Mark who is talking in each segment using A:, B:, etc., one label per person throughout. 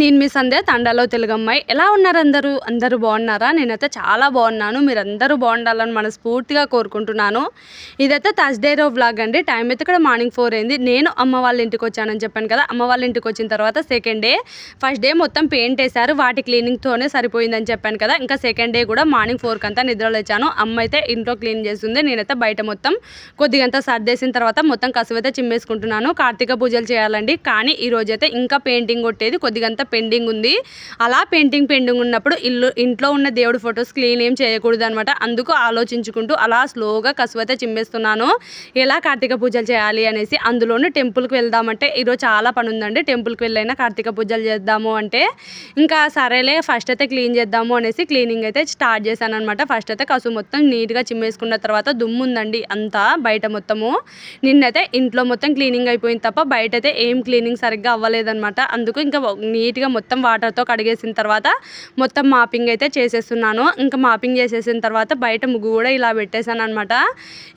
A: నేను మీ సంధ్య తండాలో తెలుగమ్మాయి ఎలా ఉన్నారు అందరూ? అందరూ బాగున్నారా? నేనైతే చాలా బాగున్నాను. మీరు అందరూ బాగుండాలని మనస్ఫూర్తిగా కోరుకుంటున్నాను. ఇదైతే థర్స్డే రో బ్లాగ్ అండి. టైం అయితే ఇక్కడ మార్నింగ్ ఫోర్ అయింది. నేను అమ్మ వాళ్ళ ఇంటికి వచ్చానని చెప్పాను కదా. అమ్మ వాళ్ళ ఇంటికి వచ్చిన తర్వాత సెకండ్ డే ఫస్ట్ డే మొత్తం పెయింట్ వేశారు. వాటి క్లీనింగ్తోనే సరిపోయిందని చెప్పాను కదా. ఇంకా సెకండ్ డే కూడా మార్నింగ్ ఫోర్కి అంతా నిద్రలో వచ్చాను అమ్మ అయితే ఇంట్లో క్లీన్ చేస్తుంది. నేనైతే బయట మొత్తం కొద్దిగంత సర్దేసిన తర్వాత మొత్తం కసువైతే చిమ్మేసుకుంటున్నాను. కార్తీక పూజలు చేయాలండి. కానీ ఈరోజైతే ఇంకా పెయింటింగ్ కొట్టేది కొద్దిగంత పెండింగ్ ఉంది. అలా పెయింటింగ్ పెండింగ్ ఉన్నప్పుడు ఇల్లు ఇంట్లో ఉన్న దేవుడి ఫొటోస్ క్లీన్ ఏం చేయకూడదు అనమాట అందుకు ఆలోచించుకుంటూ అలా స్లోగా కసువైతే చిమ్మేస్తున్నాను. ఎలా కార్తీక పూజలు చేయాలి అనేసి అందులోనూ టెంపుల్కి వెళ్దామంటే ఈరోజు చాలా పని ఉందండి టెంపుల్కి వెళ్ళైనా కార్తీక పూజలు చేద్దాము అంటే ఇంకా సరేలే ఫస్ట్ అయితే క్లీన్ చేద్దాము అనేసి క్లీనింగ్ అయితే స్టార్ట్ చేశాను అనమాట ఫస్ట్ అయితే కసు మొత్తం నీట్గా చిమ్మేసుకున్న తర్వాత దుమ్ము ఉందండి అంతా బయట మొత్తము. నిన్నైతే ఇంట్లో మొత్తం క్లీనింగ్ అయిపోయింది తప్ప బయట అయితే ఏం క్లీనింగ్ సరిగ్గా అవ్వలేదన్నమాట. అందుకు ఇంకా నీట్ నీట్గా మొత్తం వాటర్తో కడిగేసిన తర్వాత మొత్తం మాపింగ్ అయితే చేసేస్తున్నాను. ఇంకా మాపింగ్ చేసేసిన తర్వాత బయట ముగ్గు కూడా ఇలా పెట్టేశాను అనమాట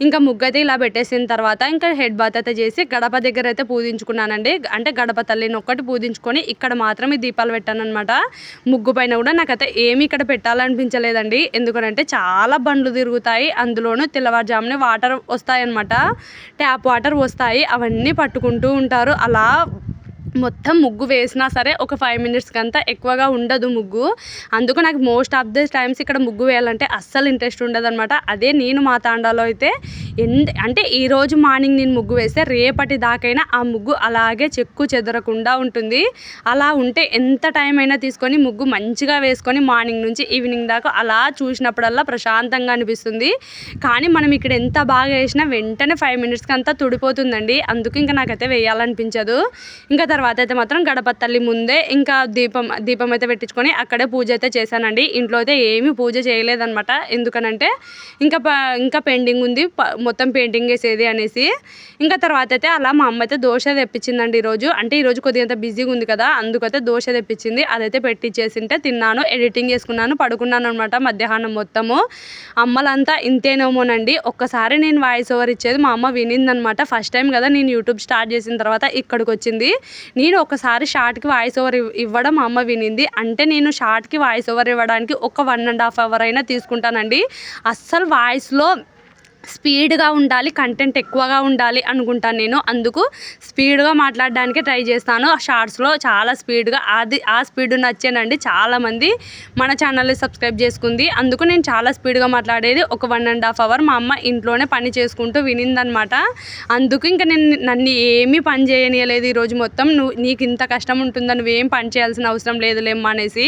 A: ఇంకా ముగ్గు అయితే ఇలా పెట్టేసిన తర్వాత ఇంకా హెడ్ బాత్ అయితే చేసి గడప దగ్గర అయితే పూజించుకున్నానండి. అంటే గడప తల్లిని ఒక్కటి పూజించుకొని ఇక్కడ మాత్రమే దీపాలు పెట్టాను అనమాట ముగ్గు పైన కూడా నాకైతే ఏమి ఇక్కడ పెట్టాలనిపించలేదండి. ఎందుకంటే చాలా బండ్లు తిరుగుతాయి. అందులోనూ తెల్లవారుజామునే వాటర్ వస్తాయన్నమాట. ట్యాప్ వాటర్ వస్తాయి. అవన్నీ పట్టుకుంటూ ఉంటారు. అలా మొత్తం ముగ్గు వేసినా సరే ఒక ఫైవ్ మినిట్స్కి కంతా ఎక్కువగా ఉండదు ముగ్గు. అందుకు నాకు మోస్ట్ ఆఫ్ ది టైమ్స్ ఇక్కడ ముగ్గు వేయాలంటే అస్సలు ఇంట్రెస్ట్ ఉండదు అనమాట అదే నేను మా తాండాలో అయితే ఎంత అంటే ఈరోజు మార్నింగ్ నేను ముగ్గు వేస్తే రేపటి దాకైనా ఆ ముగ్గు అలాగే చెక్కు చెదరకుండా ఉంటుంది. అలా ఉంటే ఎంత టైం అయినా తీసుకొని ముగ్గు మంచిగా వేసుకొని మార్నింగ్ నుంచి ఈవినింగ్ దాకా అలా చూసినప్పుడల్లా ప్రశాంతంగా అనిపిస్తుంది. కానీ మనం ఇక్కడ ఎంత బాగా వేసినా వెంటనే ఫైవ్ మినిట్స్కి అంతా తుడిపోతుందండి. అందుకు ఇంకా నాకైతే వేయాలనిపించదు. ఇంకా తర్వాత అయితే మాత్రం గడప తల్లి ముందే ఇంకా దీపం దీపం అయితే పెట్టించుకొని అక్కడే పూజ అయితే చేశానండి. ఇంట్లో అయితే ఏమీ పూజ చేయలేదన్నమాట. ఎందుకనంటే ఇంకా ఇంకా పెండింగ్ ఉంది. మొత్తం పెయింటింగ్ వేసేది అనేసి. ఇంకా తర్వాత అయితే అలా మా అమ్మ అయితే దోశ తెప్పించిందండి ఈరోజు. అంటే ఈరోజు కొద్దిగా బిజీగా ఉంది కదా అందుకైతే దోశ తెప్పించింది. అదైతే పెట్టించేసింటే తిన్నాను ఎడిటింగ్ చేసుకున్నాను పడుకున్నాను అనమాట మధ్యాహ్నం మొత్తము. అమ్మలంతా ఇంతేనేమోనండి. ఒక్కసారి నేను వాయిస్ ఓవర్ ఇచ్చేది మా అమ్మ వినిందనమాట ఫస్ట్ టైం కదా నేను యూట్యూబ్ స్టార్ట్ చేసిన తర్వాత ఇక్కడికి వచ్చింది నేను ఒకసారి షార్ట్కి వాయిస్ ఓవర్ ఇవ్వడం అమ్మ వినింది. అంటే నేను షార్ట్కి వాయిస్ ఓవర్ ఇవ్వడానికి ఒక వన్ అండ్ హాఫ్ అవర్ అయినా తీసుకుంటానండి. అస్సలు వాయిస్లో స్పీడ్గా ఉండాలి కంటెంట్ ఎక్కువగా ఉండాలి అనుకుంటాను నేను. అందుకు స్పీడ్గా మాట్లాడడానికి ట్రై చేస్తాను. షార్ట్స్లో చాలా స్పీడ్గా అది ఆ స్పీడ్ నచ్చానండి. చాలామంది మన ఛానల్ని సబ్స్క్రైబ్ చేసుకుంది. అందుకు నేను చాలా స్పీడ్గా మాట్లాడేది. ఒక వన్ అండ్ హాఫ్ అవర్ మా అమ్మ ఇంట్లోనే పని చేసుకుంటూ వినిందనమాట. అందుకు ఇంకా నేను నన్ను ఏమీ పని చేయనియలేదు ఈరోజు మొత్తం. నువ్వు నీకు ఇంత కష్టం ఉంటుందని నువ్వేం పని చేయాల్సిన అవసరం లేదులేమ్మా అనేసి.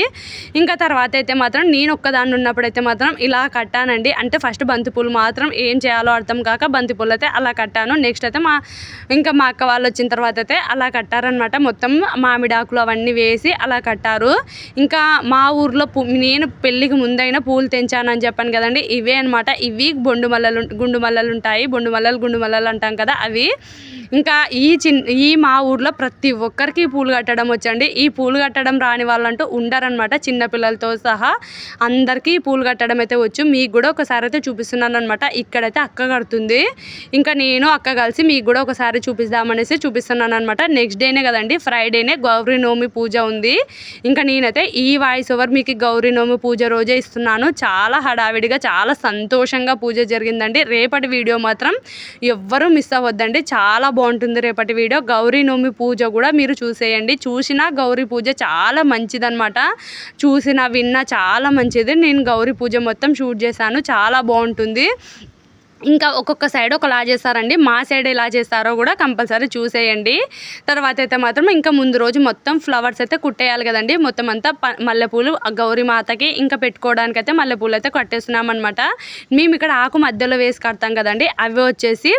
A: ఇంకా తర్వాత అయితే మాత్రం నేను ఒక్కదాన్ని ఉన్నప్పుడైతే మాత్రం ఇలా కట్టానండి. అంటే ఫస్ట్ బంతిపూలు మాత్రం ఏం చేయాలో అర్థం కాక బంతిపూలు అయితే అలా కట్టాను. నెక్స్ట్ అయితే మా ఇంకా మా అక్క వాళ్ళు వచ్చిన తర్వాత అయితే అలా కట్టారనమాట మొత్తం మామిడాకులు అవన్నీ వేసి అలా కట్టారు. ఇంకా మా ఊర్లో నేను పెళ్ళికి ముందైనా పూలు తెంచానని చెప్పాను కదండి. ఇవే అనమాట ఇవి బొండు మల్లలు గుండు మల్లలు ఉంటాయి. బొండు మల్లలు గుండు మల్లలు అంటాం కదా అవి. ఇంకా ఈ చిన్ ఈ మా ఊర్లో ప్రతి ఒక్కరికి పూలు కట్టడం వచ్చండి. ఈ పూలు కట్టడం రాని వాళ్ళంటూ ఉండరనమాట చిన్నపిల్లలతో సహా అందరికీ పూలు కట్టడం అయితే వచ్చు. మీకు కూడా ఒకసారి అయితే చూపిస్తున్నాను అనమాట ఇక్కడైతే అక్క కడుతుంది. ఇంకా నేను అక్క కలిసి మీకు కూడా ఒకసారి చూపిద్దామనేసి చూపిస్తున్నాను అనమాట నెక్స్ట్ డేనే కదండి ఫ్రైడేనే గౌరీ నోమి పూజ ఉంది. ఇంకా నేనైతే ఈ వాయిస్ ఓవర్ మీకు గౌరీ నోమి పూజ రోజే ఇస్తున్నాను. చాలా హడావిడిగా చాలా సంతోషంగా పూజ జరిగిందండి. రేపటి వీడియో మాత్రం ఎవ్వరూ మిస్ అవ్వద్దండి. చాలా బాగుంటుంది రేపటి వీడియో. గౌరీ నోమి పూజ కూడా మీరు చూసేయండి. చూసిన గౌరీ పూజ చాలా మంచిదనమాట చూసిన విన్న చాలా మంచిది. నేను గౌరీ పూజ మొత్తం షూట్ చేశాను. చాలా బాగుంటుంది. ఇంకా ఒక్కొక్క సైడ్ ఒకలా చేస్తారండి. మా సైడ్ ఎలా చేస్తారో కూడా కంపల్సరీ చూసేయండి. తర్వాత అయితే మాత్రం ఇంకా ముందు రోజు మొత్తం ఫ్లవర్స్ అయితే కుట్టేయాలి కదండి. మొత్తం అంతా మల్లెపూలు గౌరీ మాతకి ఇంకా పెట్టుకోవడానికి అయితే మల్లెపూలు అయితే కట్టేస్తున్నాం అనమాట మేము ఇక్కడ ఆకు మధ్యలో వేసి కడతాం కదండి. అవి వచ్చేసి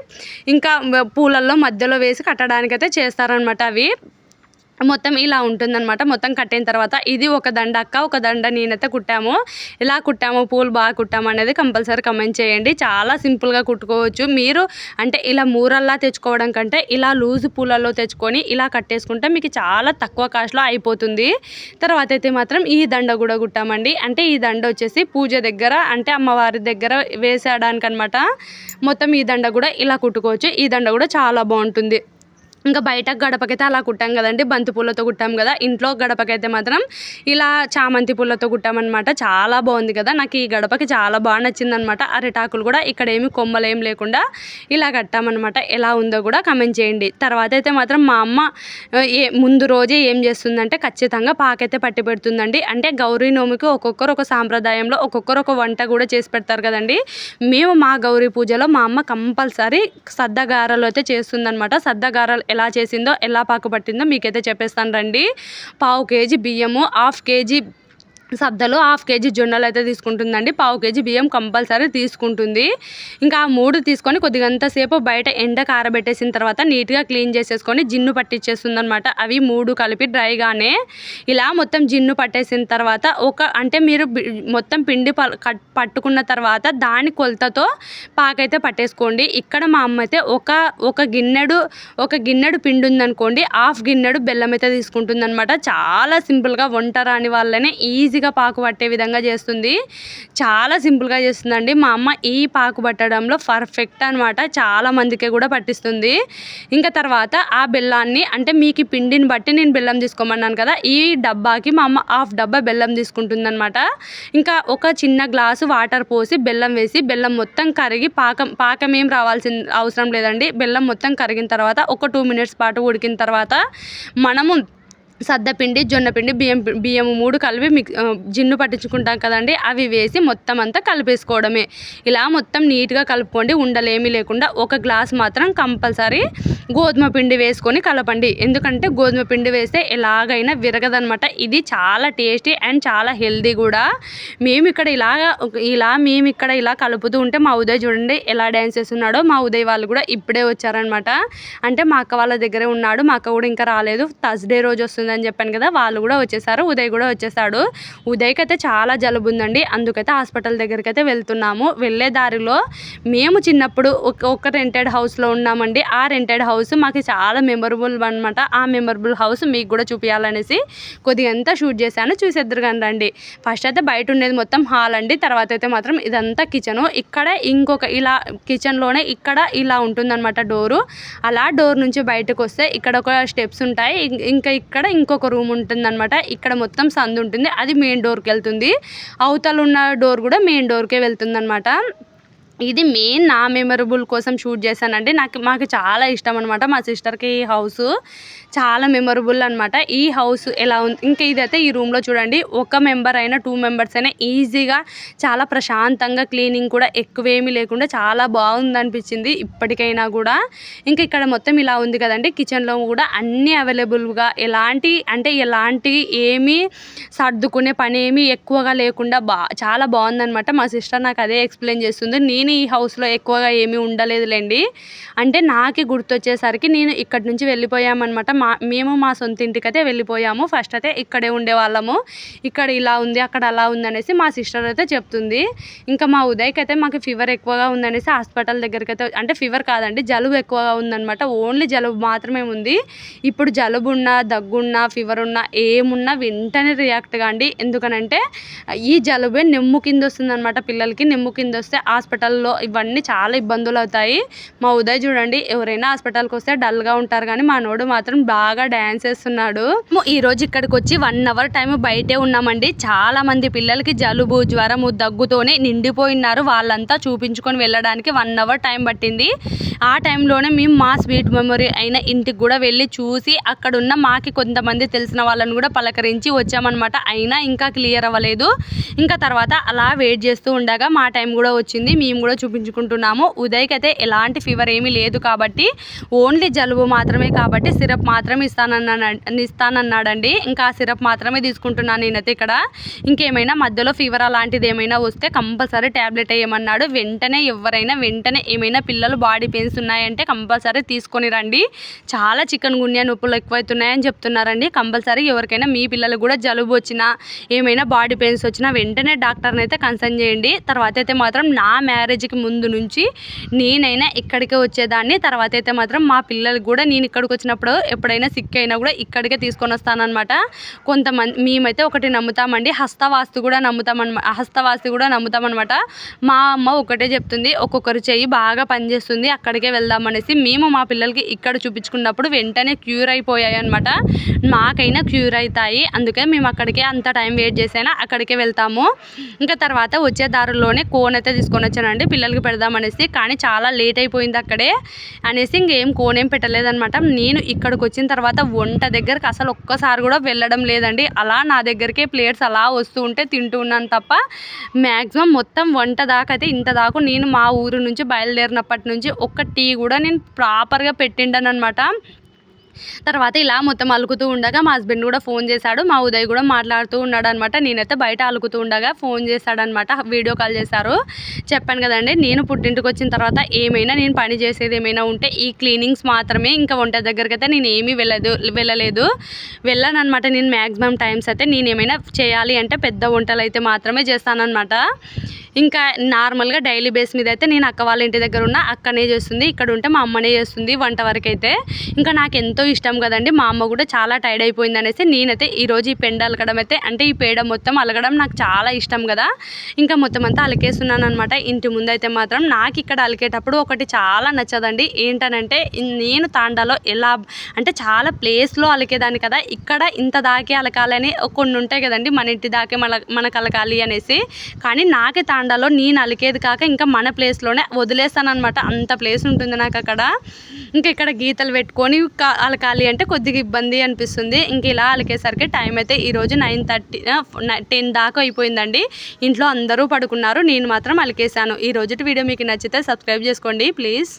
A: ఇంకా పూలల్లో మధ్యలో వేసి కట్టడానికి అయితే చేస్తారనమాట అవి. మొత్తం ఇలా ఉంటుందన్నమాట. మొత్తం కట్టిన తర్వాత ఇది ఒక దండ అక్క ఒక దండ నేనైతే కుట్టాము. ఎలా కుట్టాము పూలు బాగా కుట్టాము అనేది కంపల్సరీ కమెంట్ చేయండి. చాలా సింపుల్గా కుట్టుకోవచ్చు. మీరు అంటే ఇలా మూరల్లా తెచ్చుకోవడం కంటే ఇలా లూజ్ పూలల్లో తెచ్చుకొని ఇలా కట్టేసుకుంటే మీకు చాలా తక్కువ కాస్ట్లో అయిపోతుంది. తర్వాత అయితే మాత్రం ఈ దండ కూడా కుట్టామండి. అంటే ఈ దండ వచ్చేసి పూజ దగ్గర అంటే అమ్మవారి దగ్గర వేసేయడానికి అనమాట మొత్తం ఈ దండ కూడా ఇలా కుట్టుకోవచ్చు. ఈ దండ కూడా చాలా బాగుంటుంది. ఇంకా బయట గడపకైతే అలా కుట్టాం కదండి బంతి పూలతో కుట్టాం కదా. ఇంట్లో గడపకైతే మాత్రం ఇలా చామంతి పూలతో కుట్టామన్నమాట. చాలా బాగుంది కదా. నాకు ఈ గడపకి చాలా బాగా నచ్చింది అనమాట అరిటాకులు కూడా ఇక్కడ ఏమి కొమ్మలు ఏం లేకుండా ఇలా కట్టామన్నమాట. ఎలా ఉందో కూడా కమెంట్ చేయండి. తర్వాత అయితే మాత్రం మా అమ్మ ఏ ముందు రోజే ఏం చేస్తుందంటే ఖచ్చితంగా పాకైతే పట్టి పెడుతుందండి. అంటే గౌరీ నోమికి ఒక్కొక్కరు ఒక సాంప్రదాయంలో ఒక్కొక్కరు ఒక వంట కూడా చేసి పెడతారు కదండి. మేము మా గౌరీ పూజలో మా అమ్మ కంపల్సరీ సద్దగారలు అయితే చేస్తుందనమాట సద్దగారలు ఎలా చేసిందో ఎలా పాకు పట్టిందో మీకైతే చెప్పేస్తాను రండి. పావు కేజీ బియ్యము హాఫ్ కేజీ సద్దలు హాఫ్ కేజీ జొన్నలు అయితే తీసుకుంటుందండి. పావు కేజీ బియ్యం కంపల్సరీ తీసుకుంటుంది. ఇంకా ఆ మూడు తీసుకొని కొద్దిగా అంతసేపు బయట ఎండ కారబెట్టేసిన తర్వాత నీట్గా క్లీన్ చేసేసుకొని జిన్ను పట్టించేస్తుందనమాట అవి మూడు కలిపి డ్రైగానే ఇలా మొత్తం జిన్ను పట్టేసిన తర్వాత ఒక అంటే మీరు మొత్తం పిండి పట్టుకున్న తర్వాత దాని కొలతతో పాకైతే పట్టేసుకోండి. ఇక్కడ మా అమ్మ అయితే ఒక ఒక గిన్నెడు ఒక గిన్నెడు పిండి ఉందనుకోండి హాఫ్ గిన్నెడు బెల్లం అయితే తీసుకుంటుందనమాట చాలా సింపుల్గా వంట రాని వాళ్ళనే ఈజీ ఈజీగా పాకు పట్టే విధంగా చేస్తుంది. చాలా సింపుల్గా చేస్తుందండి. మా అమ్మ ఈ పాకు పట్టడంలో పర్ఫెక్ట్ అనమాట చాలా మందికి కూడా పట్టిస్తుంది. ఇంకా తర్వాత ఆ బెల్లాన్ని అంటే మీకు పిండిని బట్టి నేను బెల్లం తీసుకోమన్నాను కదా ఈ డబ్బాకి మా అమ్మ హాఫ్ డబ్బా బెల్లం తీసుకుంటుందనమాట ఇంకా ఒక చిన్న గ్లాసు వాటర్ పోసి బెల్లం వేసి బెల్లం మొత్తం కరిగి పాకం పాకం ఏం రావాల్సిన అవసరం లేదండి. బెల్లం మొత్తం కరిగిన తర్వాత ఒక టూ మినిట్స్ పాటు ఉడికిన తర్వాత మనము సద్దపిండి జొన్నపిండి బియ్యం బియ్యం మూడు కలిపి మిక్ జిన్ను పట్టించుకుంటాం కదండి. అవి వేసి మొత్తం అంతా కలిపేసుకోవడమే. ఇలా మొత్తం నీట్గా కలుపుకోండి. ఉండలేమీ లేకుండా ఒక గ్లాస్ మాత్రం కంపల్సరీ గోధుమ పిండి వేసుకొని కలపండి. ఎందుకంటే గోధుమ పిండి వేస్తే ఎలాగైనా విరగదనమాట ఇది చాలా టేస్టీ అండ్ చాలా హెల్దీ కూడా. మేము ఇక్కడ ఇలా ఇలా మేము ఇక్కడ ఇలా కలుపుతూ ఉంటే మా ఉదయ్ చూడండి ఎలా డ్యాన్స్ చేస్తున్నాడో. మా ఉదయ్ వాళ్ళు కూడా ఇప్పుడే వచ్చారనమాట అంటే మా అక్క వాళ్ళ దగ్గరే ఉన్నాడు. మా అక్క కూడా ఇంకా రాలేదు. థర్స్డే రోజు వస్తుంది ఉందని చెప్పాను కదా వాళ్ళు కూడా వచ్చేసారు ఉదయ్ కూడా వచ్చేసాడు. ఉదయ్కి అయితే చాలా జలుబు ఉందండి. అందుకైతే హాస్పిటల్ దగ్గరికి అయితే వెళ్తున్నాము. వెళ్ళే దారిలో మేము చిన్నప్పుడు ఒక రెంటెడ్ హౌస్లో ఉన్నామండి. ఆ రెంటెడ్ హౌస్ మాకు చాలా మెమరబుల్ అనమాట ఆ మెమరబుల్ హౌస్ మీకు కూడా చూపించాలనేసి కొద్దిగా అంతా షూట్ చేశాను. చూసేద్దరు కానీ రండి. ఫస్ట్ అయితే బయట ఉండేది మొత్తం హాల్ అండి. తర్వాత అయితే మాత్రం ఇదంతా కిచెను ఇక్కడ ఇంకొక ఇలా కిచెన్లోనే ఇక్కడ ఇలా ఉంటుందన్నమాట డోరు అలా డోర్ నుంచి బయటకు వస్తే ఇక్కడ ఒక స్టెప్స్ ఉంటాయి. ఇంకా ఇక్కడ ఇంకొక రూమ్ ఉంటుందన్నమాట. ఇక్కడ మొత్తం సందు ఉంటుంది. అది మెయిన్ డోర్కి వెళ్తుంది. అవతల ఉన్న డోర్ కూడా మెయిన్ డోర్కే వెళ్తుంది ఇది మెయిన్ నా మెమరబుల్ కోసం షూట్ చేశానండి. నాకు మాకు చాలా ఇష్టం అనమాట మా సిస్టర్కి ఈ హౌస్ చాలా మెమరబుల్ అనమాట ఈ హౌస్ ఎలా ఉంది ఇంకా ఇదైతే ఈ రూమ్లో చూడండి. ఒక మెంబర్ అయినా టూ మెంబర్స్ అయినా ఈజీగా చాలా ప్రశాంతంగా క్లీనింగ్ కూడా ఎక్కువేమీ లేకుండా చాలా బాగుంది అనిపించింది ఇప్పటికైనా కూడా. ఇంకా ఇక్కడ మొత్తం ఇలా ఉంది కదండి. కిచెన్లో కూడా అన్నీ అవైలబుల్గా ఎలాంటి అంటే ఎలాంటి ఏమీ సర్దుకునే పని ఏమీ ఎక్కువగా లేకుండా బా చాలా బాగుందనమాట మా సిస్టర్ నాకు అదే ఎక్స్ప్లెయిన్ చేస్తుంది. నేను ఈ హౌస్లో ఎక్కువగా ఏమీ ఉండలేదులేండి. అంటే నాకు గుర్తొచ్చేసరికి నేను ఇక్కడి నుంచి వెళ్ళిపోయామన్నమాట. మా మేము మా సొంత ఇంటికైతే వెళ్ళిపోయాము. ఫస్ట్ అయితే ఇక్కడే ఉండేవాళ్ళము. ఇక్కడ ఇలా ఉంది అక్కడ అలా ఉంది అనేసి మా సిస్టర్ అయితే చెప్తుంది. ఇంకా మా ఉదయ్కి అయితే మాకు ఫీవర్ ఎక్కువగా ఉందనేసి హాస్పిటల్ దగ్గరికి అయితే అంటే ఫీవర్ కాదండి జలుబు ఎక్కువగా ఉందనమాట ఓన్లీ జలుబు మాత్రమే ఉంది. ఇప్పుడు జలుబు ఉన్నా దగ్గున్నా ఫీవర్ ఉన్నా ఏమున్నా వెంటనే రియాక్ట్ కాండి. ఎందుకనంటే ఈ జలుబే నెమ్ము కింద వస్తుంది అనమాట పిల్లలకి. నెమ్ము కింద వస్తే హాస్పిటల్ హాస్పిటల్లో ఇవన్నీ చాలా ఇబ్బందులు అవుతాయి. మా ఉదయ్ చూడండి ఎవరైనా హాస్పిటల్కి వస్తే డల్గా ఉంటారు కానీ మా నోడు మాత్రం బాగా డ్యాన్స్ చేస్తున్నాడు ఈ రోజు ఇక్కడికి వచ్చి వన్ అవర్ టైం బయటే ఉన్నామండి. చాలా మంది పిల్లలకి జలుబు జ్వరము దగ్గుతోనే నిండిపోయినారు. వాళ్ళంతా చూపించుకొని వెళ్ళడానికి వన్ అవర్ టైం పట్టింది. ఆ టైంలోనే మేము మా స్వీట్ మెమొరీ అయిన ఇంటికి కూడా వెళ్ళి చూసి అక్కడున్న మాకి కొంతమంది తెలిసిన వాళ్ళని కూడా పలకరించి వచ్చామన్నమాట. అయినా ఇంకా క్లియర్ అవ్వలేదు. ఇంకా తర్వాత అలా వెయిట్ చేస్తూ ఉండగా మా టైం కూడా వచ్చింది. మేము కూడా చూపించుకుంటున్నాము. ఉదయ్కి అయితే ఎలాంటి ఫీవర్ ఏమీ లేదు కాబట్టి ఓన్లీ జలుబు మాత్రమే కాబట్టి సిరప్ మాత్రమే ఇస్తానన్నా ఇస్తానన్నాడండి. ఇంకా ఆ సిరప్ మాత్రమే తీసుకుంటున్నాను నేనైతే ఇక్కడ. ఇంకేమైనా మధ్యలో ఫీవర్ అలాంటిది ఏమైనా వస్తే కంపల్సరీ ట్యాబ్లెట్ వేయమన్నాడు. వెంటనే ఎవరైనా వెంటనే ఏమైనా పిల్లలు బాడీ పెయిన్స్ ఉన్నాయంటే కంపల్సరీ తీసుకొని రండి. చాలా చికెన్ గున్యా నొప్పులు ఎక్కువైతున్నాయని చెప్తున్నారండి. కంపల్సరీ ఎవరికైనా మీ పిల్లలకు కూడా జలుబు వచ్చినా ఏమైనా బాడీ పెయిన్స్ వచ్చినా వెంటనే డాక్టర్ని అయితే కన్సల్ట్ చేయండి. తర్వాత అయితే మాత్రం నా మ్యారేజ్ ఎల్కేజీకి ముందు నుంచి నేనైనా ఇక్కడికే వచ్చేదాన్ని. తర్వాత అయితే మాత్రం మా పిల్లలకి కూడా నేను ఇక్కడికి వచ్చినప్పుడు ఎప్పుడైనా సిక్ అయినా కూడా ఇక్కడికే తీసుకొని వస్తానన్నమాట. కొంతమంది మేమైతే ఒకటి నమ్ముతామండి. హస్తవాస్తు కూడా నమ్ముతామన్నమాట హస్తవాస్తు కూడా నమ్ముతామన్నమాట. మా అమ్మ ఒకటే చెప్తుంది ఒక్కొక్కరు చెయ్యి బాగా పనిచేస్తుంది అక్కడికే వెళ్దామనేసి మేము మా పిల్లలకి ఇక్కడ చూపించుకున్నప్పుడు వెంటనే క్యూర్ అయిపోయాయి అనమాట మాకైనా క్యూర్ అవుతాయి అందుకే మేము అక్కడికే అంత టైం వెయిట్ చేసైనా అక్కడికే వెళ్తాము. ఇంకా తర్వాత వచ్చే దారిలోనే కోన్ అయితే తీసుకొని వచ్చానండి. పిల్లలకి పెడదామనేసి కానీ చాలా లేట్ అయిపోయింది అక్కడే అనేసి ఇంకేం కోనేం పెట్టలేదనమాట నేను ఇక్కడికి వచ్చిన తర్వాత వంట దగ్గరకు అసలు ఒక్కసారి కూడా వెళ్ళడం లేదండి. అలా నా దగ్గరికే ప్లేట్స్ అలా వస్తూ ఉంటే తింటూ ఉన్నాను తప్ప మ్యాక్సిమం మొత్తం వంట దాకా అయితే ఇంత దాకా నేను మా ఊరు నుంచి బయలుదేరినప్పటి నుంచి ఒక్క టీ కూడా నేను ప్రాపర్గా పెట్టిండను అనమాట తర్వాత ఇలా మొత్తం అలుకుతూ ఉండగా మా హస్బెండ్ కూడా ఫోన్ చేశాడు. మా ఉదయ్ కూడా మాట్లాడుతూ ఉన్నాడు అనమాట నేనైతే బయట అలుకుతూ ఉండగా ఫోన్ చేశాడనమాట వీడియో కాల్ చేశారు. చెప్పాను కదండి నేను పుట్టింటికి వచ్చిన తర్వాత ఏమైనా నేను పని చేసేది ఏమైనా ఉంటే ఈ క్లీనింగ్స్ మాత్రమే ఇంకా వంట దగ్గరికి అయితే నేను ఏమీ వెళ్ళదు వెళ్ళలేదు. వెళ్ళాను అనమాట నేను మ్యాక్సిమం టైమ్స్ అయితే నేను ఏమైనా చేయాలి అంటే పెద్ద వంటలు అయితే మాత్రమే చేస్తానన్నమాట ఇంకా నార్మల్గా డైలీ బేస్ మీద అయితే నేను అక్క వాళ్ళ ఇంటి దగ్గర ఉన్న అక్కనే చేస్తుంది. ఇక్కడ ఉంటే మా అమ్మనే చేస్తుంది వంట వరకు అయితే ఇంకా నాకు ఎంతో ఇష్టం కదండి. మా అమ్మ కూడా చాలా టైర్డ్ అయిపోయింది అనేసి నేనైతే ఈరోజు ఈ పెండ అలకడం అయితే అంటే ఈ పేడ మొత్తం అలగడం నాకు చాలా ఇష్టం కదా. ఇంకా మొత్తం అంతా అలకేస్తున్నాను అనమాట ఇంటి ముందు అయితే మాత్రం నాకు ఇక్కడ అలికేటప్పుడు ఒకటి చాలా నచ్చదండి. ఏంటనంటే నేను తాండాలో ఎలా అంటే చాలా ప్లేస్లో అలికేదాన్ని కదా. ఇక్కడ ఇంత దాకే అలకాలని కొన్ని ఉంటాయి కదండి. మన ఇంటి దాకే మన మనకు అలకాలి అనేసి. కానీ నాకే తాండాలో నేను అలికేది కాక ఇంకా మన ప్లేస్లోనే వదిలేస్తాను అనమాట అంత ప్లేస్ ఉంటుంది నాకు అక్కడ. ఇంకా ఇక్కడ గీతలు పెట్టుకొని అలక అలకాలి అంటే కొద్దిగా ఇబ్బంది అనిపిస్తుంది. ఇంక ఇలా అలికేసరికి టైం అయితే ఈరోజు నైన్ థర్టీ టెన్ దాకా అయిపోయిందండి. ఇంట్లో అందరూ పడుకున్నారు. నేను మాత్రం అలికేసాను ఈ రోజుటి వీడియో మీకు నచ్చితే సబ్స్క్రైబ్ చేసుకోండి ప్లీజ్